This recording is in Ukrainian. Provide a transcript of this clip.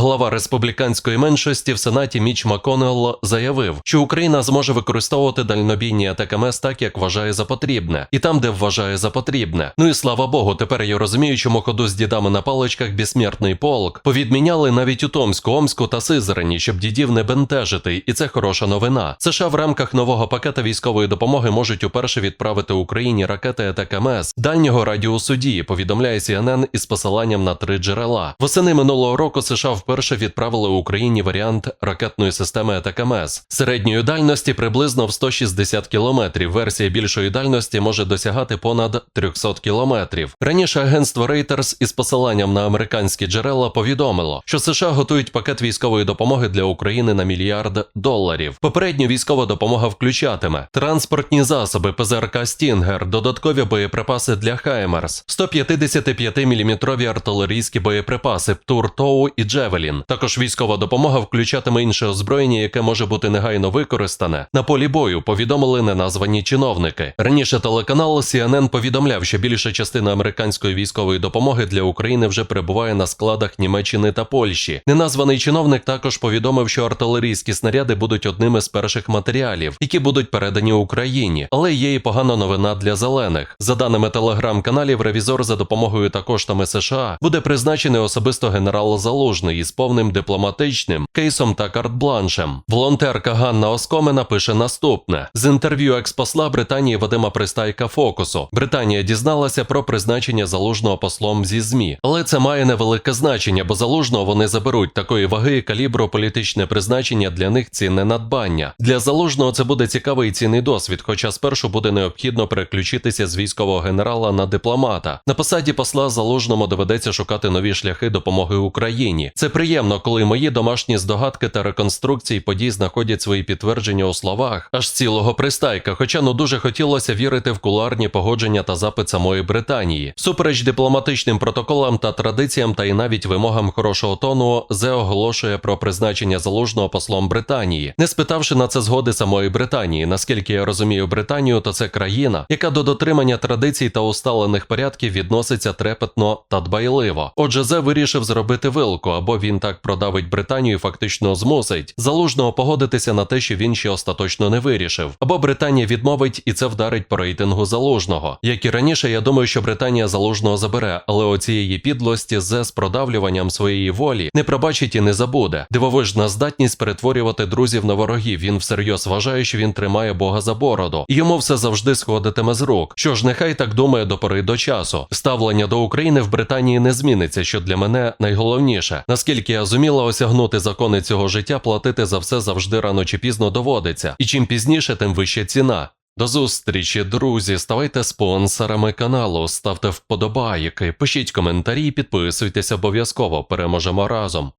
Глава республіканської меншості в Сенаті Міч Маконелл заявив, що Україна зможе використовувати дальнобійні АТКМС так, як вважає за потрібне, і там, де вважає за потрібне. Ну і слава Богу, тепер я розумію, чому ходу з дідами на паличках безсмертний полк повідміняли навіть у Томську, Омську та Сизрані, щоб дідів не бентежити, і це хороша новина. США в рамках нового пакета військової допомоги можуть уперше відправити Україні ракети АТКМС дальнього радіусу дії, повідомляє CNN із посиланням на три джерела. Восени минулого року США вперше відправили Україні варіант ракетної системи АТКМС середньої дальності приблизно в 160 кілометрів. Версія більшої дальності може досягати понад 300 кілометрів. Раніше агентство Reuters із посиланням на американські джерела повідомило, що США готують пакет військової допомоги для України на мільярд доларів. Попередньо військова допомога включатиме транспортні засоби ПЗРК Стінгер, додаткові боєприпаси для Хаймерс, 155-мм артилерійські боєприпаси Птур Тоу і Джевелін. Також військова допомога включатиме інше озброєння, яке може бути негайно використане на полі бою. Повідомили неназвані чиновники. Раніше телеканал CNN повідомляв, що більша частина американської військової допомоги для України вже перебуває на складах Німеччини та Польщі. Неназваний чиновник також повідомив, що артилерійські снаряди будуть одними з перших матеріалів, які будуть передані Україні. Але є і погана новина для зелених. За даними телеграм-каналів, ревізор за допомогою та коштами США буде призначений особисто генерал Залужний із повним дипломатичним кейсом та карт-бланшем. Волонтерка Ганна Оскомена пише наступне: з інтерв'ю експосла Британії Вадима Пристайка Фокусу. Британія дізналася про призначення залужного послом зі ЗМІ, але це має невелике значення, бо залужного вони заберуть такої ваги і калібру політичне призначення для них цінне надбання. Для залужного це буде цікавий і цінний досвід, хоча спершу буде необхідно переключитися з військового генерала на дипломата. На посаді посла залужному доведеться шукати нові шляхи допомоги Україні. Це приємно, коли мої домашні здогадки та реконструкції подій знаходять свої підтвердження у словах аж цілого пристайка. Хоча ну дуже хотілося вірити в кулуарні погодження та запит самої Британії. Супереч дипломатичним протоколам та традиціям, та й навіть вимогам хорошого тону, зе оголошує про призначення залужного послом Британії, не спитавши на це згоди самої Британії. Наскільки я розумію Британію, то це країна, яка до дотримання традицій та усталених порядків відноситься трепетно та дбайливо. Отже, зе вирішив зробити вилку, або він так продавить Британію, фактично змусить залужного погодитися на те, що він ще остаточно не вирішив, або Британія відмовить і це вдарить по рейтингу залужного. Як і раніше, я думаю, що Британія залужного забере, але оцієї підлості з продавлюванням своєї волі не пробачить і не забуде. Дивовижна здатність перетворювати друзів на ворогів. Він всерйоз вважає, що він тримає Бога за бороду, і йому все завжди сходитиме з рук. Що ж, нехай так думає до пори до часу. Ставлення до України в Британії не зміниться, що для мене найголовніше. Наскільки я зуміла осягнути закони цього життя, платити за все завжди рано чи пізно доводиться. І чим пізніше, тим вища ціна. До зустрічі, друзі. Ставайте спонсорами каналу, ставте вподобайки, пишіть коментарі, підписуйтесь обов'язково. Переможемо разом.